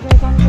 দেখো এখান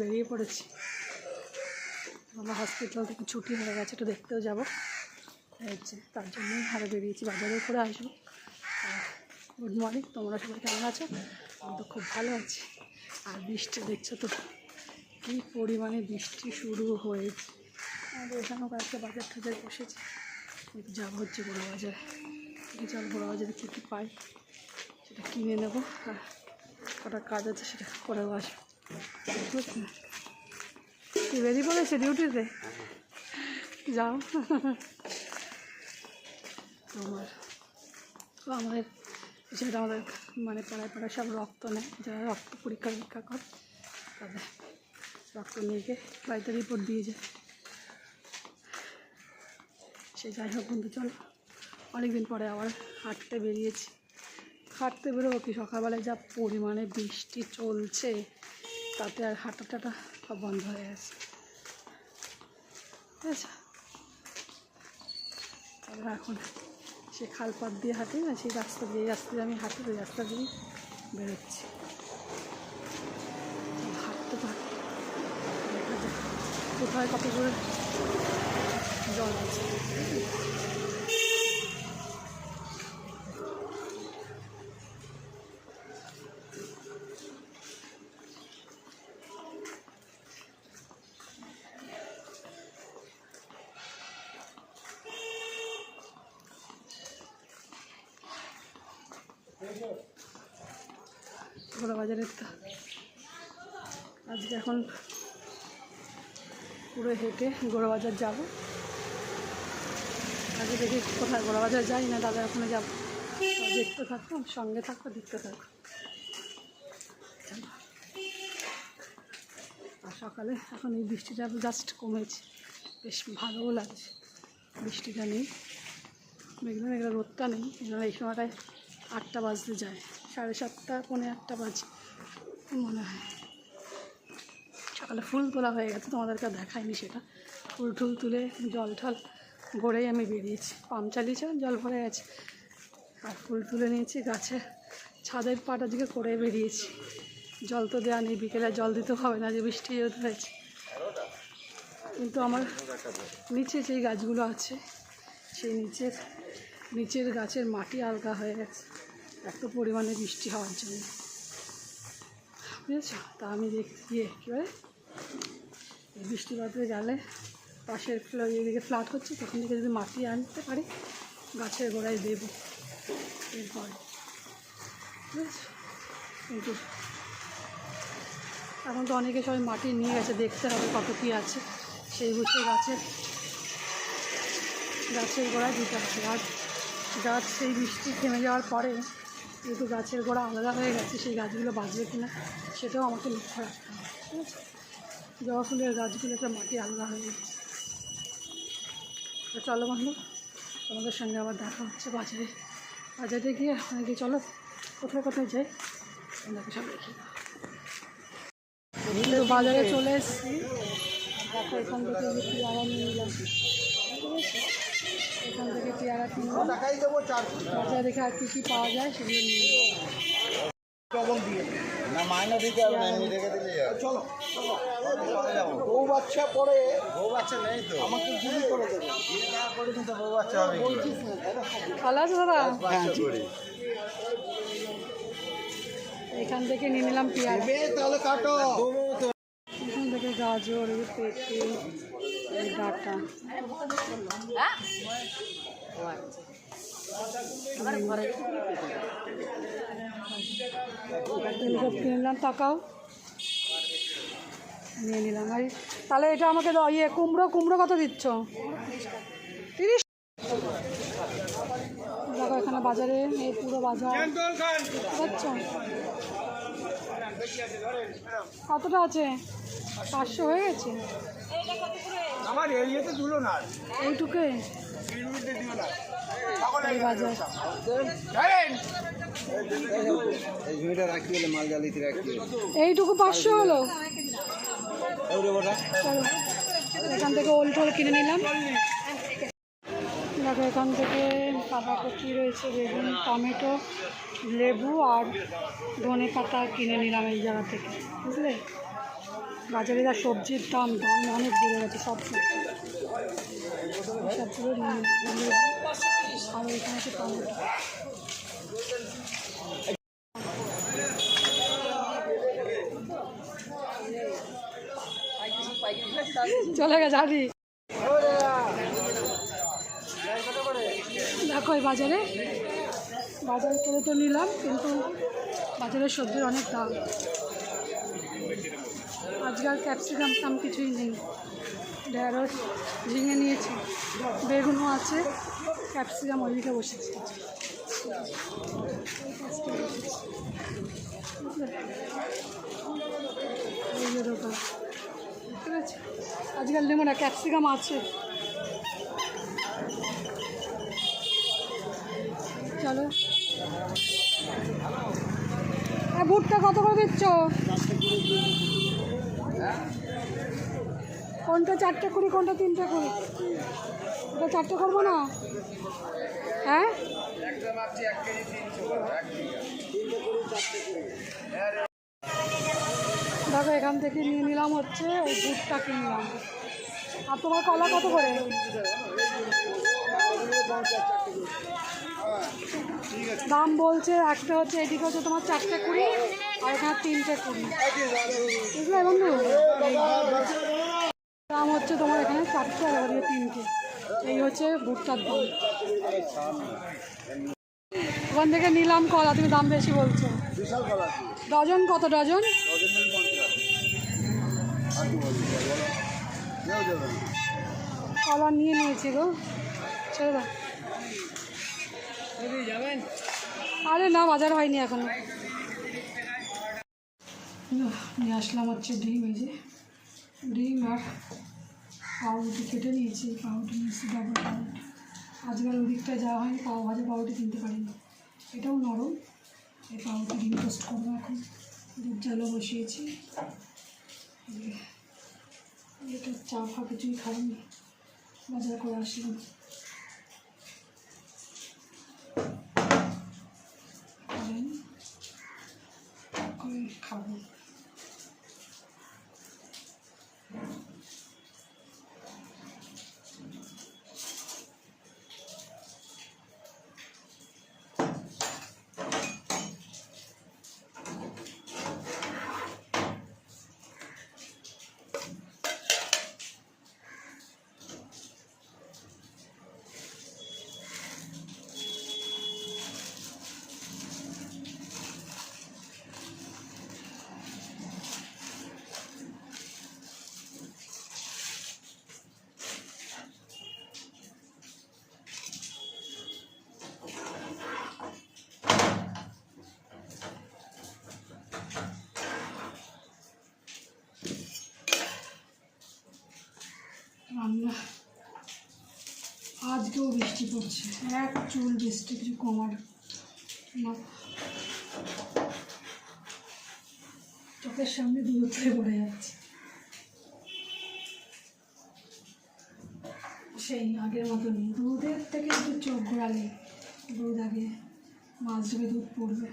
বেরিয়ে পড়েছি। বাবা হসপিটাল থেকে ছুটি হয়ে গেছে, একটু দেখতেও যাব। হয়েছে তার জন্যই হারে বেরিয়েছি বাজারেও করে আসব। গুড মর্নিং, তোমরা সবাই কেমন আছো? আমি তো খুব ভালো আছি। আর বৃষ্টি দেখছ তো? কী পরিমাণে বৃষ্টি শুরু হয়েছে। আমাদের এখানেও কয়েকটা বাজার টাজার বসেছে। একটু যাব হচ্ছে বড় বাজারে। চল, বড় বাজারে কী কী পাই, সেটা কিনে নেব। আর কটা কাজ আছে সেটা করেও আসব। বেরিয়ে পড়েছে ডিউটিতে যাও। তোমার আমাদের যেটা আমাদের মানে পাড়ায় পাড়ায় সব রক্ত নেয়। যারা রক্ত পরীক্ষা নিরীক্ষা করে, তাদের রক্ত নিয়ে গিয়ে বাড়িতে রিপোর্ট দিয়ে যায়। সে যাই হোক বন্ধু, চলো। অনেকদিন পরে আবার হাঁটতে বেরিয়েছি। হাঁটতে বেরোবো কি? সকালবেলায় যা পরিমাণে বৃষ্টি চলছে। তাতে আর হাঁটা টাটা সব বন্ধ হয়ে গেছে। ঠিক আছে তারপরে এখন সে খালপাত দিয়ে হাঁটি না, সেই রাস্তা দিয়ে রাস্তা দিয়ে আমি হাঁটি, ওই রাস্তা দিয়েই বেরোচ্ছি। হাঁটতে থাকি। দেখা যাক কোথায় কত করে জল আছে। গোড়া বাজারের তো। আজকে এখন পুরো হেঁটে গোড়া বাজার যাব। আগে দেখি কোথায় গোড়া বাজার যাই না দাদা ওখানে যাব। দেখতে থাকো, সঙ্গে থাকো, দেখতে থাকো। আর সকালে এখন এই বৃষ্টিটা জাস্ট কমেছে। বেশ ভালোও লাগছে। বৃষ্টিটা নেই। মেঘলা মেঘলা রোদটা নেই। এই সময়টায় আটটা বাজতে যায়। সাড়ে সাতটা, পৌনে আটটা বাজে মনে হয়। সকালে ফুল তোলা হয়ে গেছে, তোমাদেরকে দেখায়নি সেটা। ফুল টুল তুলে জল ঠল ভরেই আমি বেরিয়েছি। পাম্প চালিয়েছে, জল ভরে গেছে। আর ফুল তুলে নিয়েছি গাছে। ছাদের পাটা দিকে করে বেরিয়েছি। জল তো দেওয়া নেই, বিকেলে জল দিতে হবে না, যে বৃষ্টি যেতে হয়েছে কিন্তু আমার নিচে যেই গাছগুলো আছে, সেই নিচের নিচের গাছের মাটি আলগা হয়ে গেছে। এত পরিমাণে বৃষ্টি হওয়ার জন্য। বুঝেছ? তা আমি দেখছি বলে এই বৃষ্টিপাতে গেলে পাশের এদিকে ফ্ল্যাট হচ্ছে, তখন থেকে যদি মাটি আনতে পারি, গাছের গোড়ায় দেবো। এরপরে। বুঝেছ? কিন্তু এখন তো অনেকে সবাই মাটি নিয়ে গেছে, দেখতে হবে কত কী আছে। সেই বুঝে গাছের গাছের গোড়ায় দিতে হবে। আর গাছ সেই বৃষ্টি থেমে যাওয়ার পরে যেহেতু গাছের গোড়া আলাদা হয়ে গেছে, সেই গাছগুলো বাঁচবে কিনা সেটাও আমাকে লক্ষ্য রাখতে হবে, ঠিক আছে? জবা ফুলের গাছগুলো একটা মাটি আলাদা হয়ে গেছে। চলো বন্ধু, তোমাদের সঙ্গে আবার দেখা হচ্ছে বাজারে। বাজারে গিয়ে গিয়ে চলো কোথায় কোথায় যাই, তোমাদেরকে সব দেখি বাজারে চলে এসেছি। দেখো, এখান থেকে পেয়ারা নিয়ে নিলাম? এখান থেকে পেয়ারা কিনলাম বাজারে দেখে আর কী কী পাওয়া যায় সেগুলো নিয়ে নেব। না মাইনে দিতে হবে এমনি রেখে দিলে চলো। বউ বাচ্চা পরে বউ বাচ্চা নেই তো। আমাকে গুলি করে দেবে। না করে কিন্তু বউ বাচ্চা হবে ভালো আছে দাদা এখান থেকে নিয়ে নিলাম পেয়ারা। বে তাহলে কাটো। এখান থেকে গাজর পেঁপে ডাটা। কিনে নিলাম, তাকাও। নিয়ে নিলাম। আর, তাহলে এটা আমাকে ইয়ে কুমড়ো কুমড়ো কত দিচ্ছ? তিরিশ। দেখো এখানে বাজারে, এই পুরো বাজার। বুঝছ কতটা আছে? পাঁচশো হয়ে গেছে? আমার এরিয়াতে তুলো না এইটুকে এইটুকু পাঁচশো হলো। এখান থেকে ওল টোল কিনে নিলাম। দেখো এখান থেকে কাঁচাকচি রয়েছে বেগুন টমেটো লেবু আর ধনে পাতা কিনে নিলাম এই জায়গা থেকে। বুঝলে? বাজারে যা সবজির দাম দাম অনেক বেড়ে গেছে সব সবজি আর এখানে চলে গেছে হাঁটি দেখো এই বাজারে। বাজারে করে তো নিলাম, কিন্তু বাজারের সবজির অনেক দাম। আজকাল ক্যাপসিকাম টাম কিছুই নেই। ঢেঁড়স ঝিঙে নিয়েছি, বেগুনও আছে, ক্যাপসিকাম ওইদিকে বসেছি। ঠিক আছে? আজকাল নেব না, ক্যাপসিকাম আছে। চলো। ভুট্টা কত করে দিচ্ছ? কোনটা চারটে কুড়ি, কোনটা তিনটে কুড়ি? ওটা চারটে করব না? হ্যাঁ? দেখো, এখান থেকে নিয়ে নিলাম হচ্ছে ওই দুধটা কিনলাম। আর তোমার কলা কত করে? দাম বলছে একটা হচ্ছে, এদিকে হচ্ছে তোমার চারটে কুড়ি, আর এখানে তিনটে কুড়ি। বুঝলে বন্ধু? দাম হচ্ছে তোমার এখানে চারটে আর তিনটে। এই হচ্ছে ভুট্টার দাম। ওখান থেকে নিলাম কলা, তুমি দাম বেশি বলছো। ডজন কত ডজন। কলা নিয়ে নিয়েছি গো। ছেড়ে দাও। আরে না, বাজার হয়নি এখনও। নিয়ে আসলাম হচ্ছে ডিম, এই যে ডিম আর পাউরুটি কেটে নিয়েছি, পাউরুটি নিয়েছি ডাবল পাউরুটি। আজকাল ওদিকটা যাওয়া হয়নি, পাও ভাজা পাউরুটি কিনতে পারিনি। এটাও নরম। এই পাউরুটি ডিম টোস্ট করব এখন। দুধ জালও বসিয়েছি। এটা চা ফা কিছুই খাইনি। বাজার করে আসলাম। করে খাব রান্না আজকেও বৃষ্টি পড়ছে। এক চুল বৃষ্টি, কিছু কমার। চোখের সামনে হয়ে পড়ে যাচ্ছে। সেই আগের মতনই। দুধের থেকে একটু চোখ ঘোরালে দুধ আগে, মাছ ধরে দুধ পড়বে।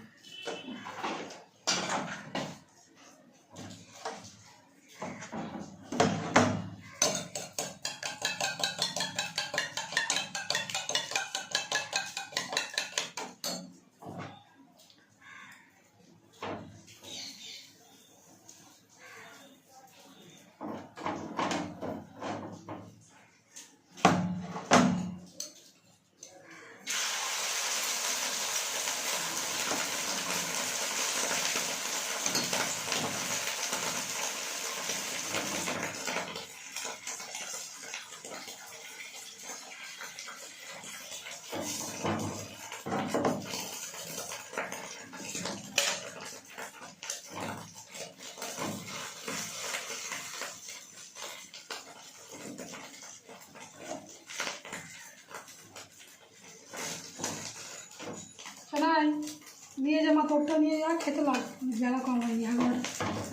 নিয়ে যা, মা তোরটা নিয়ে যা, খেতে লাগ। বেলা কম হয়নি এগারোটা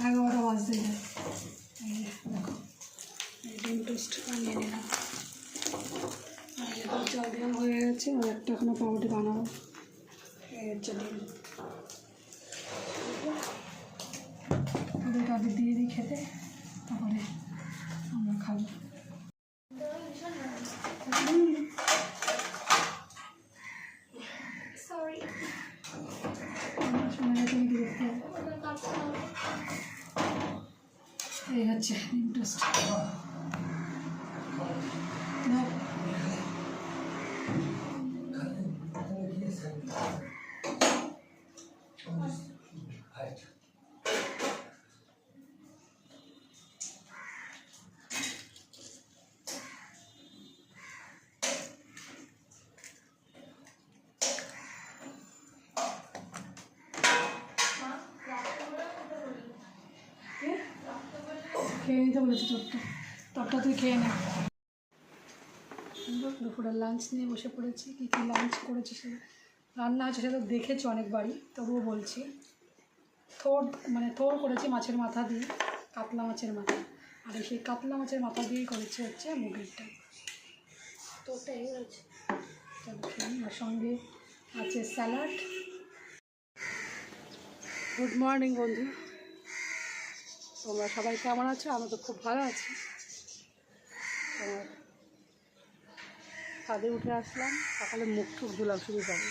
এগারোটা বাজতে যায় এই ডিম নিলাম। হয়ে গেছে একটা বানাবো। এই হচ্ছে ডিম। দিয়ে দিই খেতে, তারপরে আমরা খাব Sorry. শোনা গেছে নাকি দেখতে এই হচ্ছে ইন্টারেস্ট খেয়ে নিতে বলেছি তোরটা তোরটা তুই খেয়ে নে। দুপুরের লাঞ্চ নিয়ে বসে পড়েছি। কী কী লাঞ্চ করেছি সে রান্না আছে সেটা দেখেছি অনেকবারই, তবুও বলছি। থোর মানে থোর করেছি মাছের মাথা দিয়ে, কাতলা মাছের মাথা। আর সেই কাতলা মাছের মাথা দিয়েই করেছি হচ্ছে মুগেরটা। তোরটা এই আছে খেয়ে আর সঙ্গে আছে স্যালাড গুড মর্নিং বন্ধু। তোমরা সবাই কেমন আছো? আমি তো খুব ভালো আছি। ছাদে উঠে আসলাম। সকালে মুখ টুক ধুলাম শুরু করে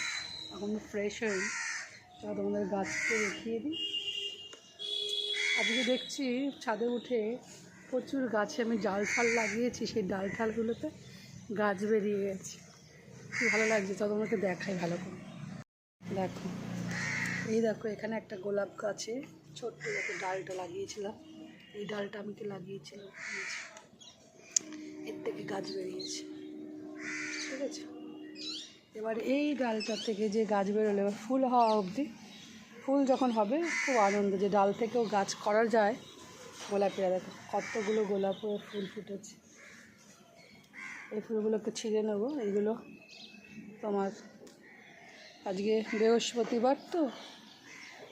এখন ফ্রেশ হয়ে চলো তোমাদের গাছকে দেখিয়ে দিই। আজকে দেখছি ছাদে উঠে প্রচুর গাছে আমি ডাল ফাল লাগিয়েছি। সেই ডাল ঠালগুলোতে গাছ বেরিয়ে গেছে। ভালো লাগছে? তো তোমাকে দেখাই ভালো করে। দেখো। এই দেখো, এখানে একটা গোলাপ গাছে ছোট্ট একটা ডালটা লাগিয়েছিলাম। এই ডালটা আমি কি লাগিয়েছিলাম? এর থেকে গাছ বেরিয়েছে। ঠিক আছে? এবার এই ডালটা থেকে যে গাছ বেরোলো, এবার ফুল হওয়া অবধি, ফুল যখন হবে, খুব আনন্দ যে ডাল থেকেও গাছ করা যায়। গোলাপিরা দেখো কতগুলো গোলাপের ফুল ফুটেছে। এই ফুলগুলোকে ছিঁড়ে নেব। এইগুলো তোমার আজকে বৃহস্পতিবার তো,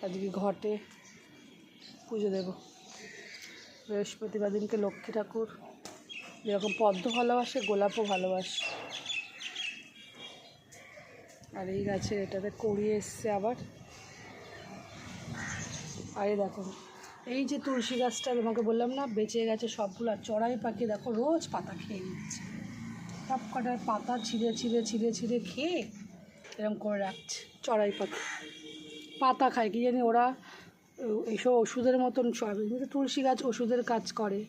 আজকে ঘটে পুজো দেব। বৃহস্পতিবার দিনকে লক্ষ্মী ঠাকুর। যেরকম পদ্ম ভালোবাসে, গোলাপও ভালোবাসে। আর এই গাছের এটাতে কড়িয়ে এসছে আবার। আর দেখো, এই যে তুলসী গাছটা তোমাকে বললাম না, বেঁচে গেছে সবগুলো, আর চড়াই পাখি দেখো, রোজ পাতা খেয়ে নিচ্ছে। সব কটার পাতা ছিঁড়ে ছিঁড়ে ছিঁড়ে ছিঁড়ে খেয়ে এরকম করে রাখছে, চড়াই পাখি। পাতা খায়, কি জানি ওরা এইসব ওষুধের মতন সব কিন্তু তুলসী গাছ ওষুধের কাজ করে।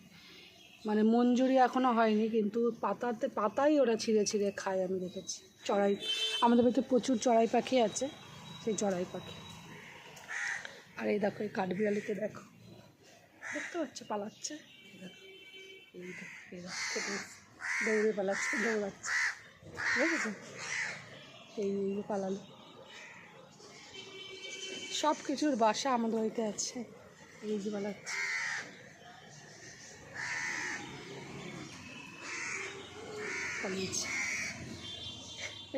মানে মঞ্জুরি এখনও হয়নি, কিন্তু পাতাতে পাতাই ওরা ছিঁড়ে ছিঁড়ে খায়, আমি দেখেছি। চড়াই আমাদের বাড়িতে প্রচুর চড়াই পাখি আছে, সেই চড়াই পাখি। আর এই দেখো, এই কাঠবিড়ালিতে দেখো। দেখতে পাচ্ছে, পালাচ্ছে। দৌড়ে পালাচ্ছে, দৌড়াচ্ছে। বুঝেছ এই এই পালালো। সব কিছুর বাসা আমাদের বাড়িতে আছে। এই যে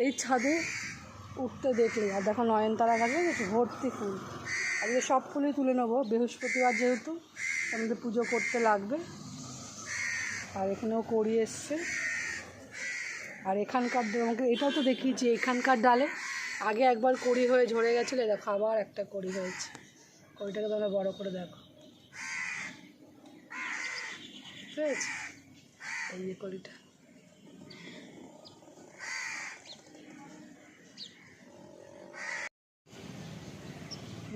এই ছাদে উঠতে দেখলে, আর দেখো নয়নতারা গাছে ভর্তি ফুল। আজকে সব ফুলই তুলে নেব। বৃহস্পতিবার যেহেতু, আমাদের পুজো করতে লাগবে। আর এখানেও করিয়ে এসছে। আর এখানকার, আমাকে এটাও তো দেখিয়েছি, এখানকার ডালে আগে একবার কড়ি হয়ে ঝরে গেছিল দেখো আবার একটা কড়ি হয়েছে। কড়িটাকে তোমরা বড় করে দেখো। এই যে কড়িটা।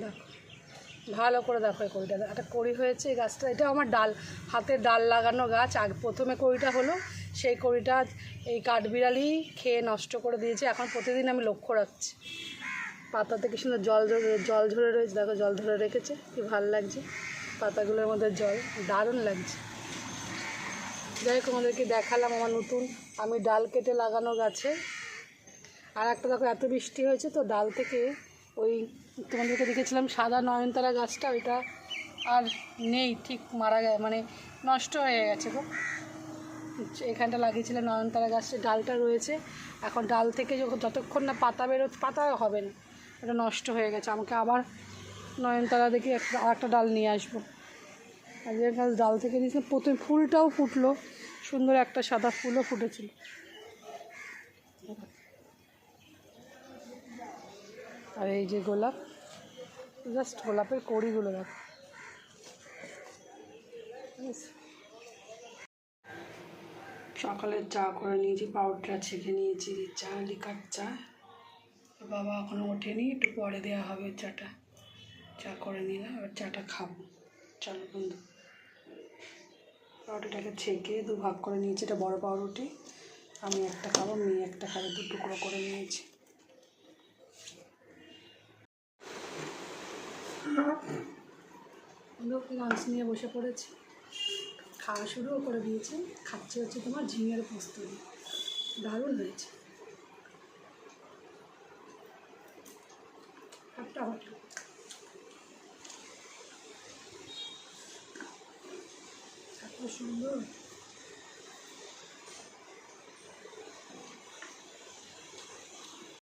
দেখো, ভালো করে দেখো এই কড়িটা একটা কড়ি হয়েছে এই গাছটা, এটা আমার ডাল, হাতে ডাল লাগানো গাছ। আগে প্রথমে কড়িটা হলো, সেই কড়িটা এই কাঠবিড়ালি খেয়ে নষ্ট করে দিয়েছে। এখন প্রতিদিন আমি লক্ষ্য রাখছি। পাতাতে কি সুন্দর জল জল ঝরে রয়েছে। দেখো, জল ধরে রেখেছে। কি ভালো লাগছে। পাতাগুলোর মধ্যে জল। দারুণ লাগছে। যাই হোক আমাদেরকে দেখালাম আমার নতুন। আমি ডাল কেটে লাগানো গাছে। আর একটা দেখো, এত বৃষ্টি হয়েছে তো ডাল থেকে ওই তোমাদেরকে দেখেছিলাম সাদা নয়নতারা গাছটা, ওইটা আর নেই। ঠিক মারা গেছে মানে নষ্ট হয়ে গেছে গো। এখানটা লাগিয়েছিলাম নয়নতারা গাছটা ডালটা রয়েছে। এখন ডাল থেকে যতক্ষণ না পাতা বেরো পাতা হবে না। এটা নষ্ট হয়ে গেছে। আমাকে আবার নয়নতারা দেখি একটা আর একটা ডাল নিয়ে আসব। আজকের গাছ ডাল থেকে দিয়েছিলাম প্রথমে ফুলটাও ফুটলো। সুন্দর একটা সাদা ফুলও ফুটেছিল। আর এই যে গোলাপ, জাস্ট গোলাপের কড়িগুলো দেখো। সকালে চা করে নিয়েছি পাউডারটা ছেঁকে নিয়েছি চা লিকার চা। বাবা এখনও ওঠেনি, একটু পরে দেওয়া হবে চাটা। চা করে নিলাম, এবার চাটা খাব। চলো বন্ধু। পাউরুটিটাকে ছেঁকে দু ভাগ করে নিয়েছি, এটা বড় পাউরুটি আমি একটা খাব, মেয়ে একটা খাবে, দু টুকরো করে নিয়েছি। লোক লাঞ্চ নিয়ে বসে পড়েছি। খাওয়া শুরুও করে দিয়েছে খাচ্ছে হচ্ছে তোমার ঝিঙের পোস্ত। দারুণ হয়েছে। সুন্দর।